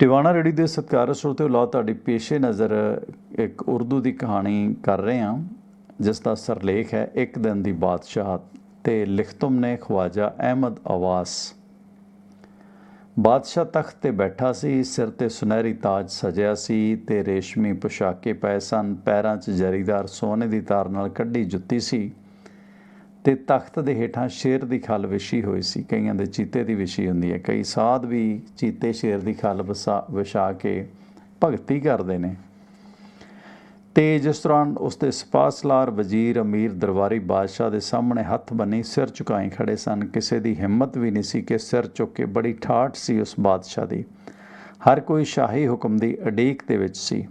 Tiwana ready ਦੇ ਸਤਿਕਾਰਤ ਸਰੋਤੇ ਲੋ ਤੁਹਾਡੀ ਪੇਸ਼ੇ ਨਜ਼ਰ, ਇੱਕ ਉਰਦੂ ਦੀ ਕਹਾਣੀ ਕਰ ਰਹੇ ਹਾਂ, ਜਿਸ ਦਾ ਸਰਲੇਖ ਹੈ, ਇੱਕ ਦਿਨ ਦੀ ਬਾਦਸ਼ਾਹ ਤੇ ਲਿਖਤਮ ਨੇ ਖਵਾਜਾ ਅਹਿਮਦ ਆਵਾਸ ਬਾਦਸ਼ਾਹ ਤਖਤ ਤੇ ਬੈਠਾ ਸੀ, ਸਿਰ ਤੇ ਸੁਨਹਿਰੀ ਤਾਜ ਸਜਿਆ ਸੀ ਤੇ ਰੇਸ਼ਮੀ ਪੁਸ਼ਾਕੇ ਪਏ ਸਨ, ਪੈਰਾਂ 'ਚ ਜਰੀਦਾਰ ਸੋਨੇ ਦੀ ਤਾਰ ਨਾਲ ਕੱਢੀ ਜੁੱਤੀ ਸੀ। ਤੇ ਤਖਤ ਦੇ ਹੇਠਾਂ ਸ਼ੇਰ ਦੀ ਖਾਲ ਵਿਛੀ ਹੋਈ ਸੀ। ਕਈਆਂ ਦੇ ਚੀਤੇ ਦੀ ਵਿਛੀ ਹੁੰਦੀ ਹੈ। ਕਈ ਸਾਧ ਵੀ ਚੀਤੇ ਸ਼ੇਰ ਦੀ ਖਾਲ ਵਸਾ- ਵਿਛਾ ਕੇ ਭਗਤੀ ਕਰਦੇ ਨੇ। ਤੇ ਜਿਸ ਦੌਰਾਨ ਉਸਦੇ ਸਪਾਸਲਾਰ ਵਜ਼ੀਰ ਅਮੀਰ ਦਰਬਾਰੀ ਬਾਦਸ਼ਾਹ ਦੇ ਸਾਹਮਣੇ ਹੱਥ ਬੰਨੀ ਸਿਰ ਝੁਕਾਏ ਖੜੇ ਸਨ, ਕਿਸੇ ਦੀ ਹਿੰਮਤ ਵੀ ਨਹੀਂ ਸੀ ਕਿ ਸਿਰ ਚੁੱਕ ਕੇ ਬੜੀ ਠਾਠ ਸੀ ਉਸ ਬਾਦਸ਼ਾਹ ਦੀ। ਹਰ ਕੋਈ ਸ਼ਾਹੀ ਹੁਕਮ ਦੀ ਅਡੀਕ ਦੇ ਵਿੱਚ ਸੀ।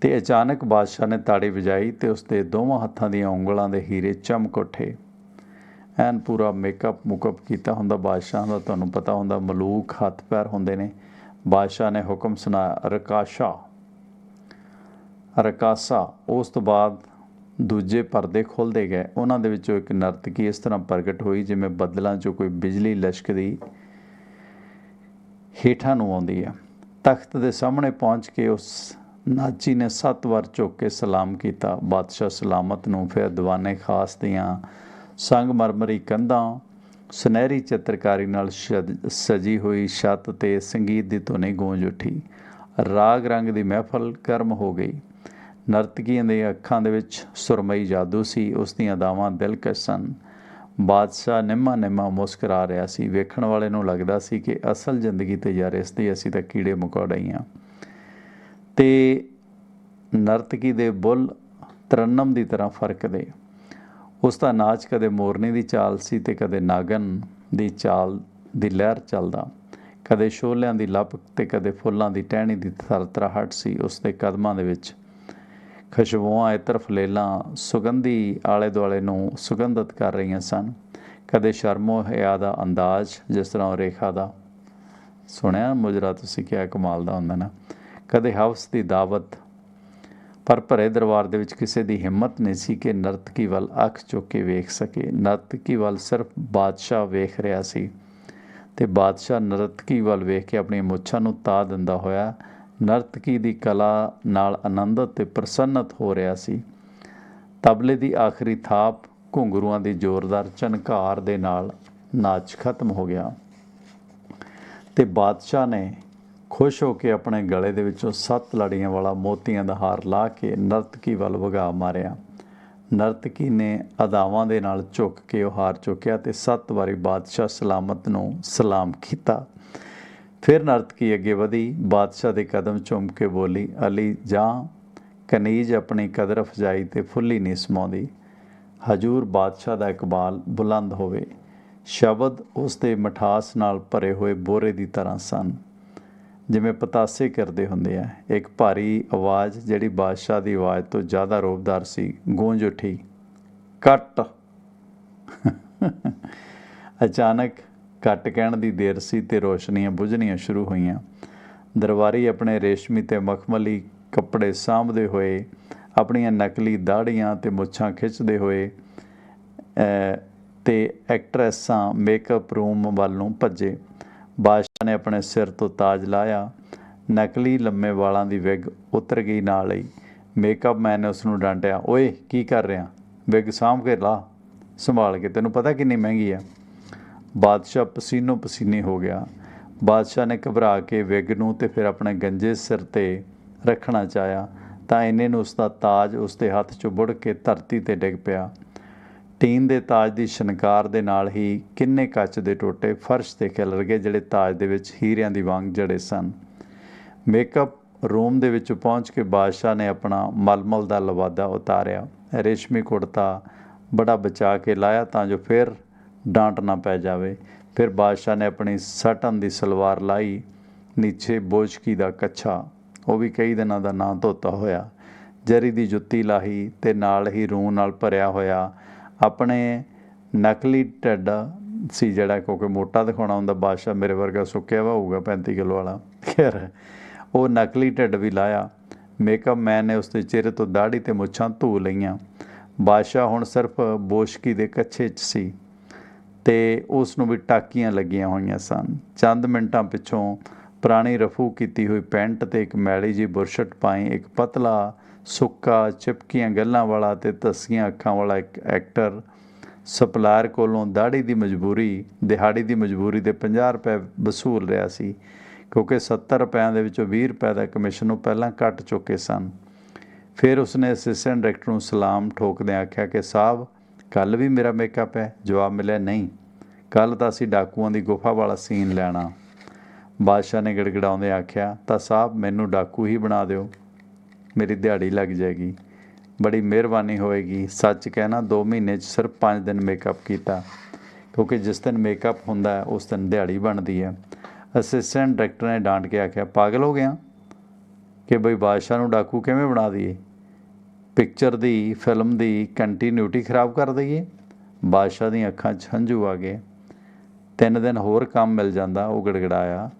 ਤੇ ਅਚਾਨਕ ਬਾਦਸ਼ਾਹ ਨੇ ਤਾੜੀ ਵਜਾਈ ਤੇ ਉਸਦੇ ਦੋਵਾਂ ਹੱਥਾਂ ਦੀਆਂ ਉਂਗਲਾਂ ਦੇ ਹੀਰੇ ਚਮਕ ਉੱਠੇ। ਐਨ ਪੂਰਾ ਮੇਕਅਪ ਮੁਕਅਪ ਕੀਤਾ ਹੁੰਦਾ ਬਾਦਸ਼ਾਹ ਦਾ, ਤੁਹਾਨੂੰ ਪਤਾ ਹੁੰਦਾ ਮਲੂਕ ਹੱਥ ਪੈਰ ਹੁੰਦੇ ਨੇ। ਬਾਦਸ਼ਾਹ ਨੇ ਹੁਕਮ ਸੁਣਾਇਆ, ਰਕਾਸ਼ਾ, ਰਕਾਸਾ, ਉਸ ਤੋਂ ਬਾਅਦ ਦੂਜੇ ਪਰਦੇ ਖੁੱਲਦੇ ਗਏ। ਉਹਨਾਂ ਦੇ ਵਿੱਚੋਂ ਇੱਕ ਨਰਤਕੀ ਇਸ ਤਰ੍ਹਾਂ ਪ੍ਰਗਟ ਹੋਈ ਜਿਵੇਂ ਬੱਦਲਾਂ 'ਚੋਂ ਕੋਈ ਬਿਜਲੀ ਲਸ਼ਕਦੀ ਹੇਠਾਂ ਨੂੰ ਆਉਂਦੀ ਹੈ। ਤਖਤ ਦੇ ਸਾਹਮਣੇ ਪਹੁੰਚ ਕੇ ਉਸ ਨਾਚੀ ਨੇ ਸੱਤ ਵਾਰ ਝੁੱਕ ਕੇ ਸਲਾਮ ਕੀਤਾ। ਬਾਦਸ਼ਾਹ ਸਲਾਮਤ ਨੂੰ ਫਿਰ ਦੀਵਾਨੇ ਖਾਸ ਦੀਆਂ ਸੰਗਮਰਮਰੀ ਕੰਧਾਂ, ਸੁਨਹਿਰੀ ਚਿੱਤਰਕਾਰੀ ਨਾਲ ਸ਼ਦ- ਸਜੀ ਹੋਈ ਛੱਤ ਤੇ ਸੰਗੀਤ ਦੀ ਧੁਨੀ ਗੂੰਜ ਉੱਠੀ। ਰਾਗ ਰੰਗ ਦੀ ਮਹਿਫਲ ਕਰਮ ਹੋ ਗਈ। ਨਰਤਕੀਆਂ ਦੇ ਅੱਖਾਂ ਦੇ ਵਿੱਚ ਸੁਰਮਈ ਜਾਦੂ ਸੀ। ਉਸ ਦੀਆਂ ਦਾਵਾਂ ਦਿਲਕਸ਼ ਸਨ। ਬਾਦਸ਼ਾਹ ਨਿੰਮਾ ਨਿੰਮਾ ਮੁਸਕਰਾ ਰਿਹਾ ਸੀ। ਵੇਖਣ ਵਾਲੇ ਨੂੰ ਲੱਗਦਾ ਸੀ ਕਿ ਅਸਲ ਜ਼ਿੰਦਗੀ ਤੇ ਯਾਰ ਇਸ ਦੀ ਅਸੀਂ ਤਾਂ ਕੀੜੇ ਮਕੌੜੇ ਹੀ ਹਾਂ ਤੇ ਨਰਤਕੀ ਦੇ ਬੁੱਲ ਤਰਨਮ ਦੀ ਤਰ੍ਹਾਂ ਫਰਕਦੇ। ਉਸ ਦਾ ਨਾਚ ਕਦੇ ਮੋਰਨੀ ਦੀ ਚਾਲ ਸੀ ਤੇ ਕਦੇ ਨਾਗਨ ਦੀ ਚਾਲ ਦੀ ਲਹਿਰ ਚੱਲਦਾ। ਕਦੇ ਸ਼ੋਲਿਆਂ ਦੀ ਲਪਕ ਤੇ ਕਦੇ ਫੁੱਲਾਂ ਦੀ ਟਹਿਣੀ ਦੀ ਥਰਥਰਾਹਟ ਸੀ ਉਸ ਦੇ ਕਦਮਾਂ ਦੇ ਵਿੱਚ। ਖੁਸ਼ਬੂਆਂ ਇਤਰ ਫਲੇਲਾਂ ਸੁਗੰਧੀ ਆਲੇ ਦੁਆਲੇ ਨੂੰ ਸੁਗੰਧਿਤ ਕਰ ਰਹੀਆਂ ਸਨ। ਕਦੇ ਸ਼ਰਮੋ ਹਿਆ ਦਾ ਅੰਦਾਜ਼, ਜਿਸ ਤਰ੍ਹਾਂ ਉਹ ਰੇਖਾ ਦਾ। ਸੁਣਿਆ ਮੁਜਰਾ ਤੁਸੀਂ ਕਿਹਾ ਕਮਾਲ ਦਾ ਹੁੰਦਾ ਨਾ। ਕਦੇ ਹਵਸ ਦੀ ਦਾਵਤ, ਪਰ ਭਰੇ ਦਰਬਾਰ ਦੇ ਵਿੱਚ ਕਿਸੇ ਦੀ ਹਿੰਮਤ ਨਹੀਂ ਸੀ ਕਿ ਨਰਤਕੀ ਵੱਲ ਅੱਖ ਚੁੱਕ ਕੇ ਵੇਖ ਸਕੇ। ਨਰਤਕੀ ਵੱਲ ਸਿਰਫ ਬਾਦਸ਼ਾਹ ਵੇਖ ਰਿਹਾ ਸੀ ਤੇ ਬਾਦਸ਼ਾਹ ਨਰਤਕੀ ਵੱਲ ਵੇਖ ਕੇ ਆਪਣੀ ਮੁੱਛਾਂ ਨੂੰ ਤਾ ਦਿੰਦਾ ਹੋਇਆ ਨਰਤਕੀ ਦੀ ਕਲਾ ਨਾਲ ਆਨੰਦਿਤ ਤੇ ਪ੍ਰਸੰਨਤ ਹੋ ਰਿਹਾ ਸੀ। ਤਬਲੇ ਦੀ ਆਖਰੀ ਥਾਪ ਘੁੰਗਰੂਆਂ ਦੀ ਜ਼ੋਰਦਾਰ ਝਨਕਾਰ ਦੇ ਨਾਲ ਨਾਚ ਖਤਮ ਹੋ ਗਿਆ ਤੇ ਬਾਦਸ਼ਾਹ ਨੇ ਖੁਸ਼ ਹੋ ਕੇ ਆਪਣੇ ਗਲੇ ਦੇ ਵਿੱਚੋਂ ਸੱਤ ਲੜੀਆਂ ਵਾਲਾ ਮੋਤੀਆਂ ਦਾ ਹਾਰ ਲਾ ਕੇ ਨਰਤਕੀ ਵੱਲ ਵਗਾ ਮਾਰਿਆ। ਨਰਤਕੀ ਨੇ ਅਦਾਵਾਂ ਦੇ ਨਾਲ ਝੁੱਕ ਕੇ ਉਹ ਹਾਰ ਚੁੱਕਿਆ ਤੇ ਸੱਤ ਵਾਰੀ ਬਾਦਸ਼ਾਹ ਸਲਾਮਤ ਨੂੰ ਸਲਾਮ ਕੀਤਾ। ਫਿਰ ਨਰਤਕੀ ਅੱਗੇ ਵਧੀ, ਬਾਦਸ਼ਾਹ ਦੇ ਕਦਮ ਚੁੰਮ ਕੇ ਬੋਲੀ, ਅਲੀ, ਜਾਂ ਕਨੀਜ ਆਪਣੀ ਕਦਰ ਫਜਾਈ ਤੇ ਫੁੱਲੀ ਨਹੀਂ ਸਮਾਉਂਦੀ। ਹਜੂਰ ਬਾਦਸ਼ਾਹ ਦਾ ਇਕਬਾਲ ਬੁਲੰਦ ਹੋਵੇ। ਸ਼ਬਦ ਉਸ ਦੇ ਮਠਾਸ ਨਾਲ ਭਰੇ ਹੋਏ ਬੋਰੇ ਦੀ ਤਰ੍ਹਾਂ ਸਨ। ਜਿਵੇਂ ਪਤਾਸੇ ਕਰਦੇ ਹੁੰਦੇ ਆ ਇੱਕ ਭਾਰੀ ਆਵਾਜ਼ ਜਿਹੜੀ ਬਾਦਸ਼ਾਹ ਦੀ ਆਵਾਜ਼ ਤੋਂ ਜ਼ਿਆਦਾ ਰੋਬਦਾਰ ਸੀ ਗੂੰਜ ਉੱਠੀ ਕੱਟ! ਅਚਾਨਕ ਕੱਟ ਕਹਿਣ ਦੀ ਦੇਰ ਸੀ ਤੇ ਰੋਸ਼ਨੀਆਂ ਬੁਝਣੀਆਂ ਸ਼ੁਰੂ ਹੋਈਆਂ। ਦਰਬਾਰੀ ਆਪਣੇ ਰੇਸ਼ਮੀ ਤੇ ਮਖਮਲੀ ਕੱਪੜੇ ਸਾਂਭਦੇ ਹੋਏ ਆਪਣੀਆਂ ਨਕਲੀ ਦਾੜੀਆਂ ਤੇ ਮੁੱਛਾਂ ਖਿੱਚਦੇ ਹੋਏ ਅਹ, ਤੇ ਐਕਟਰੈਸਾਂ ਮੇਕਅਪ ਰੂਮ ਵੱਲ ਨੂੰ ਭੱਜੇ। ਬਾਦਸ਼ਾਹ ਨੇ ਆਪਣੇ ਸਿਰ ਤੋਂ ਤਾਜ ਲਾਇਆ। ਨਕਲੀ ਲੰਮੇ ਵਾਲਾਂ ਦੀ ਵਿਗ ਉਤਰ ਗਈ ਨਾਲ ਹੀ। ਮੇਕਅਪ ਮੈਨ ਨੇ ਉਸ ਨੂੰ ਡਾਂਟਿਆ, ਓਏ, ਕੀ ਕਰ ਰਿਹਾ? ਵਿਗ ਸਾਂਭ ਕੇ ਲਾ। ਸੰਭਾਲ ਕੇ। ਤੈਨੂੰ ਪਤਾ ਕਿੰਨੀ ਮਹਿੰਗੀ ਆ ਬਾਦਸ਼ਾਹ ਪਸੀਨੋ ਪਸੀਨੀ ਹੋ ਗਿਆ। ਬਾਦਸ਼ਾਹ ਨੇ ਘਬਰਾ ਕੇ ਵਿਗ ਨੂੰ ਤੇ ਫਿਰ ਆਪਣੇ ਗੰਜੇ ਸਿਰ ਤੇ ਰੱਖਣਾ ਚਾਹਿਆ। ਤਾਂ ਇਹਨੇ ਨੂੰ ਉਸ ਦਾ ਤਾਜ ਉਸ ਦੇ ਹੱਥ 'ਚੋਂ ਬੁੜ ਕੇ ਧਰਤੀ ਤੇ ਡਿੱਗ ਪਿਆ। ਟੀਨ ਦੇ ਤਾਜ ਦੀ ਸ਼ਨਕਾਰ ਦੇ ਨਾਲ ਹੀ ਕਿੰਨੇ ਕੱਚ ਦੇ ਟੋਟੇ ਫਰਸ਼ ਤੇ ਖਿਲਰ ਗਏ ਜਿਹੜੇ ਤਾਜ ਦੇ ਵਿੱਚ ਹੀਰਿਆਂ ਦੀ ਵਾਂਗ ਜੜੇ ਸਨ। ਮੇਕਅਪ ਰੂਮ ਦੇ ਵਿੱਚ ਪਹੁੰਚ ਕੇ ਬਾਦਸ਼ਾਹ ਨੇ ਆਪਣਾ ਮਲਮਲ ਦਾ ਲਵਾਦਾ ਉਤਾਰਿਆ। ਰੇਸ਼ਮੀ ਕੁੜਤਾ ਬੜਾ ਬਚਾ ਕੇ ਲਾਇਆ ਤਾਂ ਜੋ ਫਿਰ ਡਾਂਟ ਨਾ ਪੈ ਜਾਵੇ। ਫਿਰ ਬਾਦਸ਼ਾਹ ਨੇ ਆਪਣੀ ਸਟਨ ਦੀ ਸਲਵਾਰ ਲਾਈ, ਨੀਚੇ ਬੋਝਕੀ ਦਾ ਕੱਛਾ। ਉਹ ਵੀ ਕਈ ਦਿਨਾਂ ਦਾ ਨਾਂ ਧੋਤਾ ਹੋਇਆ। ਜਰੀ ਦੀ ਜੁੱਤੀ ਲਾਹੀ ਤੇ ਨਾਲ ਹੀ ਰੂਹ ਨਾਲ ਭਰਿਆ ਹੋਇਆ ਆਪਣੇ ਨਕਲੀ ਢਿੱਡ ਸੀ ਜਿਹੜਾ, ਕਿਉਂਕਿ ਮੋਟਾ ਦਿਖਾਉਣਾ ਹੁੰਦਾ, ਬਾਦਸ਼ਾਹ ਮੇਰੇ ਵਰਗਾ ਸੁੱਕਿਆ ਵਾ, ਹੋਊਗਾ 35 ਕਿਲੋ ਵਾਲਾ। ਖੈਰ, ਉਹ ਨਕਲੀ ਢਿੱਡ ਵੀ ਲਾਇਆ। ਮੇਕਅਪ ਮੈਨ ਨੇ ਉਸ ਦੇ ਚਿਹਰੇ ਤੋਂ ਦਾੜੀ ਤੇ ਮੁੱਛਾਂ ਧੂ ਲਈਆਂ। ਬਾਦਸ਼ਾਹ ਹੁਣ ਸਿਰਫ ਬੋਸ਼ਕੀ ਦੇ ਕੱਛੇ 'ਚ ਸੀ ਤੇ ਉਸ ਨੂੰ ਵੀ ਟਾਕੀਆਂ ਲੱਗੀਆਂ ਹੋਈਆਂ ਸਨ। ਚੰਦ ਮਿੰਟਾਂ ਪਿੱਛੋਂ ਪੁਰਾਣੀ ਰਫੂ ਕੀਤੀ ਹੋਈ ਪੈਂਟ ਤੇ ਇੱਕ ਮੈਲੀ ਜੀ ਬੁਰਸ਼ਟ ਪਾਈ ਇੱਕ ਪਤਲਾ ਸੁੱਕਾ, ਚਿਪਕੀਆਂ ਗੱਲਾਂ ਵਾਲਾ ਤੇ ਤਸੀਆਂ ਅੱਖਾਂ ਵਾਲਾ ਇੱਕ ਐਕਟਰ ਸਪਲਾਇਰ ਕੋਲੋਂ ਦਾੜੀ ਦੀ ਮਜਬੂਰੀ, ਦਿਹਾੜੀ ਦੀ ਮਜਬੂਰੀ 'ਤੇ 50 ਰੁਪਏ ਵਸੂਲ ਰਿਹਾ ਸੀ, ਕਿਉਂਕਿ 70 ਰੁਪਿਆਂ ਦੇ ਵਿੱਚੋਂ 20 ਰੁਪਏ ਦਾ ਕਮਿਸ਼ਨ ਉਹ ਪਹਿਲਾਂ ਕੱਟ ਚੁੱਕੇ ਸਨ। ਫਿਰ ਉਸਨੇ ਅਸਿਸਟੈਂਟ ਡਾਇਰੈਕਟਰ ਨੂੰ ਸਲਾਮ ਠੋਕਦਿਆਂ ਆਖਿਆ ਕਿ ਸਾਹਿਬ ਕੱਲ ਵੀ ਮੇਰਾ ਮੇਕਅਪ ਹੈ? ਜਵਾਬ ਮਿਲਿਆ, ਨਹੀਂ। ਕੱਲ ਤਾਂ ਅਸੀਂ ਡਾਕੂਆਂ ਦੀ ਗੁਫਾ ਵਾਲਾ ਸੀਨ ਲੈਣਾ। ਬਾਦਸ਼ਾਹ ਨੇ ਗੜਗੜਾਉਂਦੇ ਆਖਿਆ, ਤਾਂ ਸਾਹਿਬ ਮੈਨੂੰ ਡਾਕੂ ਹੀ ਬਣਾ ਦਿਓ। ਮੇਰੀ ਦਿਹਾੜੀ ਲੱਗ ਜਾਏਗੀ। ਬੜੀ ਮਿਹਰਬਾਨੀ ਹੋਏਗੀ। ਸੱਚ ਕਹਿਣਾ 2 ਮਹੀਨੇ 'ਚ ਸਿਰਫ 5 ਦਿਨ ਮੇਕਅਪ ਕੀਤਾ। ਕਿਉਂਕਿ ਜਿਸ ਦਿਨ ਮੇਕਅਪ ਹੁੰਦਾ ਉਸ ਦਿਨ ਦਿਹਾੜੀ ਬਣਦੀ ਹੈ। ਅਸਿਸਟੈਂਟ ਡਾਇਰੈਕਟਰ ਨੇ ਡਾਂਟ ਕੇ ਆਖਿਆ, ਪਾਗਲ ਹੋ ਗਿਆ? ਕਿ ਬਈ ਬਾਦਸ਼ਾਹ ਨੂੰ ਡਾਕੂ ਕਿਵੇਂ ਬਣਾ ਦਈਏ? ਪਿਕਚਰ ਦੀ ਫਿਲਮ ਦੀ ਕੰਟੀਨਿਊਟੀ ਖਰਾਬ ਕਰ ਦਈਏ? ਬਾਦਸ਼ਾਹ ਦੀਆਂ ਅੱਖਾਂ 'ਚ ਹੰਝੂ ਆ ਗਏ। ਤਿੰਨ ਦਿਨ ਹੋਰ ਕੰਮ ਮਿਲ ਜਾਂਦਾ, ਉਹ ਗੜਗੜਾਇਆ।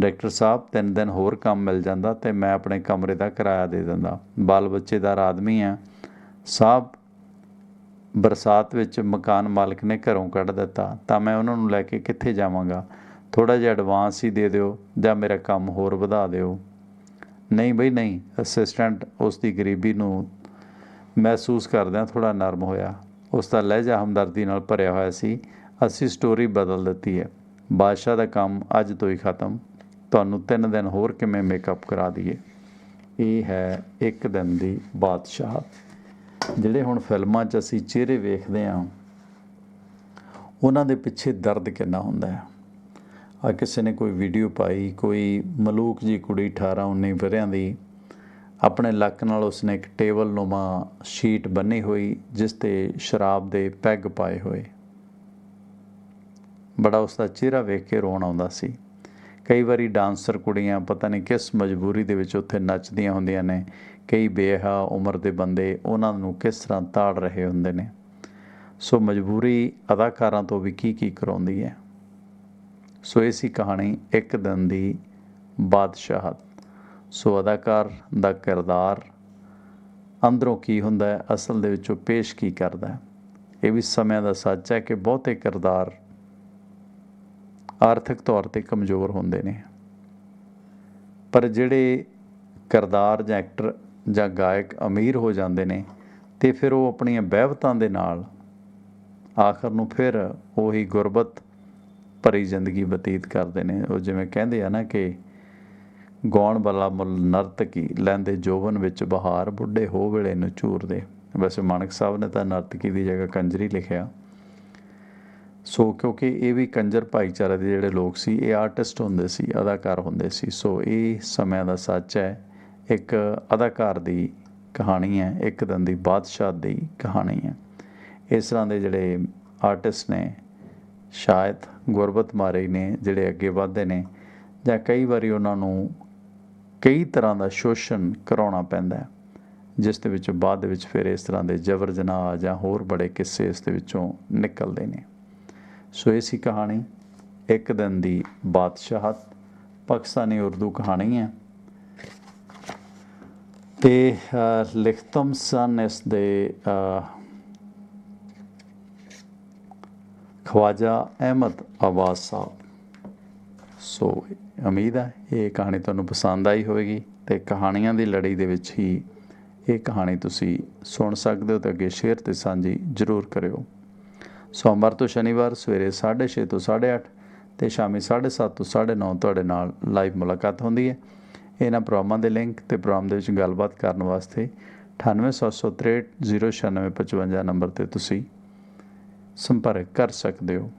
ਡਾਇਰੈਕਟਰ ਸਾਹਿਬ, ਤਿੰਨ ਦਿਨ ਹੋਰ ਕੰਮ ਮਿਲ ਜਾਂਦਾ ਤੇ ਮੈਂ ਆਪਣੇ ਕਮਰੇ ਦਾ ਕਿਰਾਇਆ ਦੇ ਦਿੰਦਾ। ਬਾਲ ਬੱਚੇਦਾਰ ਆਦਮੀ ਆ। ਸਾਹਿਬ ਬਰਸਾਤ ਵਿੱਚ ਮਕਾਨ ਮਾਲਕ ਨੇ ਘਰੋਂ ਕੱਢ ਦਿੱਤਾ। ਤਾਂ ਮੈਂ ਉਹਨਾਂ ਨੂੰ ਲੈ ਕੇ ਕਿੱਥੇ ਜਾਵਾਂਗਾ? ਥੋੜਾ ਜਿਹਾ ਐਡਵਾਂਸ ਹੀ ਦੇ ਦਿਓ ਜਾਂ ਮੇਰਾ ਕੰਮ ਹੋਰ ਵਧਾ ਦਿਓ। ਨਹੀਂ ਬਈ, ਨਹੀਂ। ਅਸਿਸਟੈਂਟ ਉਸ ਦੀ ਗਰੀਬੀ ਨੂੰ ਮਹਿਸੂਸ ਕਰਦਿਆਂ ਥੋੜਾ ਨਰਮ ਹੋਇਆ। ਉਸ ਦਾ ਲਹਿਜਾ ਹਮਦਰਦੀ ਨਾਲ ਭਰਿਆ ਹੋਇਆ ਸੀ। ਅਸੀਂ ਸਟੋਰੀ ਬਦਲ ਦਿੱਤੀ ਹੈ। ਬਾਦਸ਼ਾਹ ਦਾ ਕੰਮ ਅੱਜ ਤੋਂ ਹੀ ਖਤਮ। ਤੁਹਾਨੂੰ ਤਿੰਨ ਦਿਨ ਹੋਰ ਕਿਵੇਂ ਮੇਕਅਪ ਕਰਾ ਦਈਏ। ਇਹ ਹੈ ਇੱਕ ਦਿਨ ਦੀ ਬਾਦਸ਼ਾਹ। ਜਿਹੜੇ ਹੁਣ ਫਿਲਮਾਂ 'ਚ ਅਸੀਂ ਚਿਹਰੇ ਵੇਖਦੇ ਹਾਂ, ਉਹਨਾਂ ਦੇ ਪਿੱਛੇ ਦਰਦ ਕਿੰਨਾ ਹੁੰਦਾ ਹੈ। ਆ ਕਿਸੇ ਨੇ ਕੋਈ ਵੀਡੀਓ ਪਾਈ, ਕੋਈ ਮਲੂਕ ਜੀ ਕੁੜੀ 18 19 ਵਰਿਆਂ ਦੀ, ਆਪਣੇ ਲੱਕ ਨਾਲ ਉਸਨੇ ਇੱਕ ਟੇਬਲ ਨੁਮਾ ਸ਼ੀਟ ਬੰਨੀ ਹੋਈ, ਜਿਸ ਤੇ ਸ਼ਰਾਬ ਦੇ ਪੈਗ ਪਾਏ ਹੋਏ। ਬੜਾ ਉਸਦਾ ਚਿਹਰਾ ਵੇਖ ਕੇ ਰੋਣ ਆਉਂਦਾ ਸੀ। ਕਈ ਵਾਰੀ ਡਾਂਸਰ ਕੁੜੀਆਂ ਪਤਾ ਨਹੀਂ ਕਿਸ ਮਜਬੂਰੀ ਦੇ ਵਿੱਚ ਉੱਥੇ ਨੱਚਦੀਆਂ ਹੁੰਦੀਆਂ ਨੇ, ਕਈ ਬੇਹਾ ਉਮਰ ਦੇ ਬੰਦੇ ਉਹਨਾਂ ਨੂੰ ਕਿਸ ਤਰ੍ਹਾਂ ਤਾੜ ਰਹੇ ਹੁੰਦੇ ਨੇ। ਸੋ ਮਜਬੂਰੀ ਅਦਾਕਾਰਾਂ ਤੋਂ ਵੀ ਕੀ ਕੀ ਕਰਾਉਂਦੀ ਹੈ? ਸੋ ਇਹ ਸੀ ਕਹਾਣੀ ਇੱਕ ਦਿਨ ਦੀ ਬਾਦਸ਼ਾਹਤ। ਸੋ ਅਦਾਕਾਰ ਦਾ ਕਿਰਦਾਰ ਅੰਦਰੋਂ ਕੀ ਹੁੰਦਾ ਹੈ, ਅਸਲ ਦੇ ਵਿੱਚੋਂ ਪੇਸ਼ ਕੀ ਕਰਦਾ ਹੈ? ਇਹ ਵੀ ਸਮਿਆਂ ਦਾ ਸੱਚ ਹੈ ਕਿ ਬਹੁਤੇ ਕਿਰਦਾਰ ਆਰਥਿਕ ਤੌਰ ਤੇ ਕਮਜ਼ੋਰ ਹੁੰਦੇ ਨੇ। ਪਰ ਜਿਹੜੇ ਕਿਰਦਾਰ ਜਾਂ ਐਕਟਰ ਜਾਂ ਗਾਇਕ ਅਮੀਰ ਹੋ ਜਾਂਦੇ ਨੇ ਤੇ ਫਿਰ ਉਹ ਆਪਣੀਆਂ ਬਹਿਵਤਾਂ ਦੇ ਨਾਲ ਆਖਰ ਨੂੰ ਫਿਰ ਉਹੀ ਗੁਰਬਤ ਭਰੀ ਜ਼ਿੰਦਗੀ ਬਤੀਤ ਕਰਦੇ ਨੇ। ਉਹ ਜਿਵੇਂ ਕਹਿੰਦੇ ਆ ਨਾ ਕਿ ਗਾਉਣ ਵਾਲਾ ਮੁੱਲ ਨਰਤਕੀ ਲੈਂਦੇ ਜੋਵਨ ਵਿੱਚ ਬਹਾਰ ਬੁੱਢੇ ਹੋ ਵੇਲੇ ਨੂੰ ਚੂਰਦੇ ਵੈਸੇ ਮਾਨਕ ਸਾਹਿਬ ਨੇ ਤਾਂ ਨਰਤਕੀ ਦੀ ਜਗ੍ਹਾ ਕੰਜਰੀ ਲਿਖਿਆ। ਸੋ ਕਿਉਂਕਿ ਇਹ ਵੀ ਕੰਜਰ ਭਾਈਚਾਰੇ ਦੇ ਜਿਹੜੇ ਲੋਕ ਸੀ, ਇਹ ਆਰਟਿਸਟ ਹੁੰਦੇ ਸੀ, ਅਦਾਕਾਰ ਹੁੰਦੇ ਸੀ। ਸੋ ਇਹ ਸਮਿਆਂ ਦਾ ਸੱਚ ਹੈ। ਇੱਕ ਅਦਾਕਾਰ ਦੀ ਕਹਾਣੀ ਹੈ, ਇੱਕ ਦਿਨ ਦੀ ਬਾਦਸ਼ਾਹ ਦੀ ਕਹਾਣੀ ਹੈ। ਇਸ ਤਰ੍ਹਾਂ ਦੇ ਜਿਹੜੇ ਆਰਟਿਸਟ ਨੇ, ਸ਼ਾਇਦ ਗੁਰਬਤ ਮਾਰੇ ਨੇ, ਜਿਹੜੇ ਅੱਗੇ ਵਧਦੇ ਨੇ, ਜਾਂ ਕਈ ਵਾਰੀ ਉਹਨਾਂ ਨੂੰ ਕਈ ਤਰ੍ਹਾਂ ਦਾ ਸ਼ੋਸ਼ਣ ਕਰਾਉਣਾ ਪੈਂਦਾ ਹੈ, ਜਿਸ ਦੇ ਵਿੱਚ ਬਾਅਦ ਵਿੱਚ ਫਿਰ ਇਸ ਤਰ੍ਹਾਂ ਦੇ ਜਬਰ ਜਨਾਹ ਜਾਂ ਹੋਰ ਬੜੇ ਕਿੱਸੇ ਇਸ ਦੇ ਵਿੱਚੋਂ ਨਿਕਲਦੇ ਨੇ। ਸੋ ਇਹ ਸੀ ਕਹਾਣੀ, ਇੱਕ ਦਿਨ ਦੀ ਬਾਦਸ਼ਾਹਤ, ਪਾਕਿਸਤਾਨੀ ਉਰਦੂ ਕਹਾਣੀ ਹੈ। ਤੇ ਲਿਖਤਮ ਸਨ ਇਸ ਦੇ ਖਵਾਜਾ ਅਹਿਮਦ ਆਵਾਜ਼ ਸਾਹਿਬ। ਸੋ ਉਮੀਦ ਹੈ ਇਹ ਕਹਾਣੀ ਤੁਹਾਨੂੰ ਪਸੰਦ ਆਈ ਹੋਵੇਗੀ ਤੇ ਕਹਾਣੀਆਂ ਦੀ ਲੜੀ ਦੇ ਵਿੱਚ ਹੀ ਇਹ ਕਹਾਣੀ ਤੁਸੀਂ ਸੁਣ ਸਕਦੇ ਹੋ ਤੇ ਅੱਗੇ ਸ਼ੇਅਰ ਤੇ ਸਾਂਝੀ ਜ਼ਰੂਰ ਕਰਿਓ। ਸੋਮਵਾਰ ਤੋਂ ਸ਼ਨੀਵਾਰ ਸਵੇਰੇ 6:30 ਤੋਂ 8:30 ਤੇ ਸ਼ਾਮੀ 7:30 ਤੋਂ 9:30 ਤੁਹਾਡੇ ਨਾਲ ਲਾਈਵ ਮੁਲਾਕਾਤ ਹੁੰਦੀ ਹੈ। ਇਹਨਾਂ ਪ੍ਰੋਗਰਾਮਾਂ ਦੇ ਲਿੰਕ ਤੇ ਪ੍ਰੋਗਰਾਮ ਦੇ ਵਿੱਚ ਗੱਲਬਾਤ ਕਰਨ ਵਾਸਤੇ 9873 09655 ਨੰਬਰ ਤੇ ਤੁਸੀਂ ਸੰਪਰਕ ਕਰ ਸਕਦੇ ਹੋ।